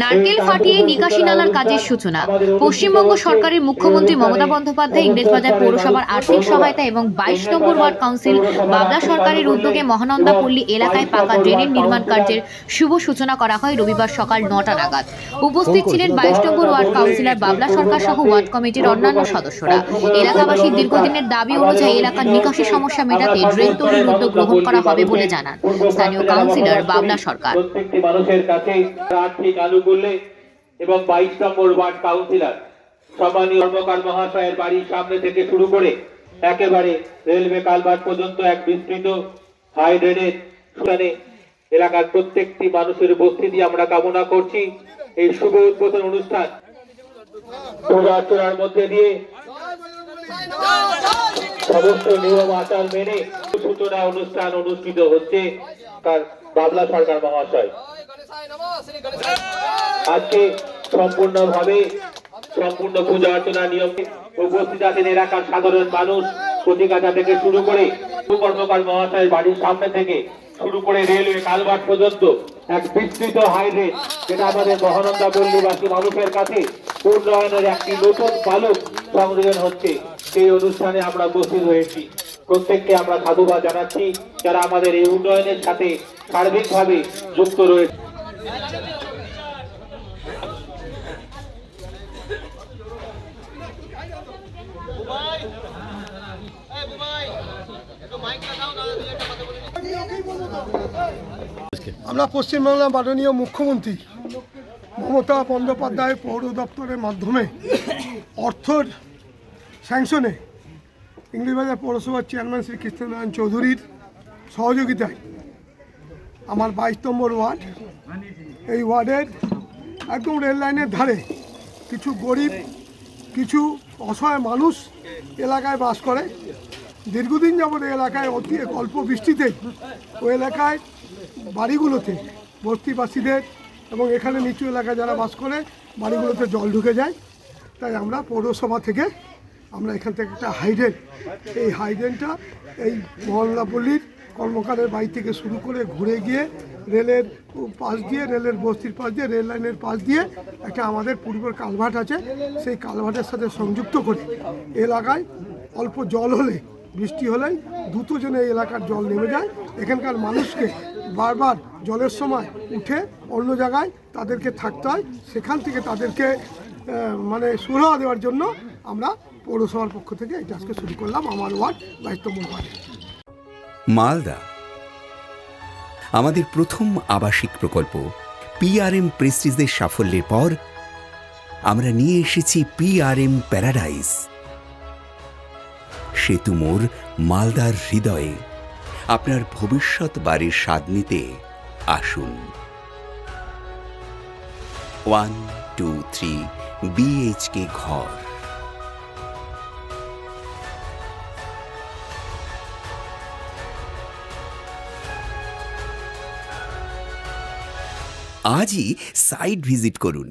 নারকেল ফাটিয়ে নিকাশি নালার কাজের সূচনা। পশ্চিমবঙ্গ সরকারের মুখ্যমন্ত্রী মমতা বন্দ্যোপাধ্যায় ইংরেজবাজার পৌরসভার আর্থিক সহায়তা এবং বাইশ নম্বর ওয়ার্ড কাউন্সিল বাবলা সরকারের উদ্যোগে মহানন্দা পল্লী এলাকায় পাকা ড্রেনের নির্মাণ কার্যের শুভ সূচনা করা হয় রবিবার সকাল নটা নাগাদ। উপস্থিত ছিলেন বাইশ নম্বর ওয়ার্ড কাউন্সিলর বাবলা সরকার সহ ওয়ার্ড কমিটির অন্যান্য সদস্যরা। এলাকাবাসীর দীর্ঘদিনের দাবি অনুযায়ী এলাকার নিকাশি সমস্যা মেটাতে ড্রেন তৈরির উদ্যোগ গ্রহণ করা হবে বলে জানান। স্থানীয় কাউন্সিলর বাবলা সরকার। করলে এবং বাইশ নম্বর ওয়ার্ড কাউন্সিলর। সম্মানীয় কর্মকার মহাশয়ের বাড়ির সামনে থেকে শুরু করে একেবারে রেলওয়ে কালভার্ট পর্যন্ত এক বিস্তৃত হাই ড্রেনের সেখানে এলাকার প্রত্যেকটি মানুষের উপস্থিতি আমরা কামনা করছি। এই শুভ উদ্বোধন অনুষ্ঠান পূজা অর্চনার মধ্যে দিয়ে সমস্ত নিয়ম আচার মেনে সূচনা অনুষ্ঠান অনুষ্ঠিত হচ্ছে তার বাবলা সরকার মহাশয়। আজকে সম্পূর্ণভাবে সম্পূর্ণ পূজা অর্চনা নিয়ম উপস্থিত আছেন এলাকার সাধারণ মানুষ কচিকাটা থেকে শুরু করে কর্মকার মহাশয়ের বাড়ির সামনে থেকে শুরু করে রেলওয়ে কালভার্ট পর্যন্ত এক বিস্তৃত হাইওয়ে, যেটা আমাদের মহানন্দা পল্লীবাসী মানুষের কাছে উন্নয়নের একটি নতুন পালক সংযোজন হচ্ছে। সেই অনুষ্ঠানে আমরা উপস্থিত হয়েছি। প্রত্যেককে আমরা সাধুবাদ জানাচ্ছি, যারা আমাদের এই উন্নয়নের সাথে সার্বিকভাবে যুক্ত রয়েছে। আমরা পশ্চিমবাংলার মাননীয় মুখ্যমন্ত্রী মমতা বন্দ্যোপাধ্যায় পৌর দপ্তরের মাধ্যমে অর্থর স্যাংশনে ইংলিশবাজার পৌরসভার চেয়ারম্যান শ্রী কৃষ্ণনারায়ণ চৌধুরীর সহযোগিতায় আমার বাইশ নম্বর ওয়ার্ড। এই ওয়ার্ডের একদম রেল লাইনের ধারে কিছু গরিব, কিছু অসহায় মানুষ এলাকায় বাস করে। দীর্ঘদিন যাবত এলাকায় অতি অল্প বৃষ্টিতে ওই এলাকায় বাড়িগুলোতে বস্তিবাসীদের এবং এখানে নিচু এলাকায় যারা বাস করে, বাড়িগুলোতে জল ঢুকে যায়। তাই আমরা পৌরসভা থেকে আমরা এখান থেকে একটা হাইডেন এই হাইডেনটা এই মহল্লাপল্লীর কর্মকারের বাড়ি থেকে শুরু করে ঘুরে গিয়ে রেলের পাশ দিয়ে, রেলের বস্তির পাশ দিয়ে, রেল লাইনের পাশ দিয়ে একটা আমাদের পূর্বের কালভার্ট আছে। সেই কালভার্টের সাথে সংযুক্ত করে এলাকায় অল্প জল হলে, বৃষ্টি হলেই দ্রুত যেন এই এলাকার জল নেমে যায়। এখানকার মানুষকে বারবার জলের সময় উঠে অন্য জায়গায় তাদেরকে থাকতে হয়। সেখান থেকে তাদেরকে মানে সুরাহা দেওয়ার জন্য আমরা পৌরসভার পক্ষ থেকে এটা আজকে শুরু করলাম। আমার ওয়ার্ড নম্বর ওয়ার্ডে। মালদা। আমাদের প্রথম আবাসিক প্রকল্প পিআরএম প্রেস্টিজের সাফল্যের পর আমরা নিয়ে এসেছি পিআরএম প্যারাডাইস। সেতু মোড় মালদার হৃদয়ে। আপনার ভবিষ্যৎ বাড়ির স্বাদ নিতে আসুন। ওয়ান, টু, থ্রি বিএইচকে ঘর। আজই সাইট ভিজিট করুন।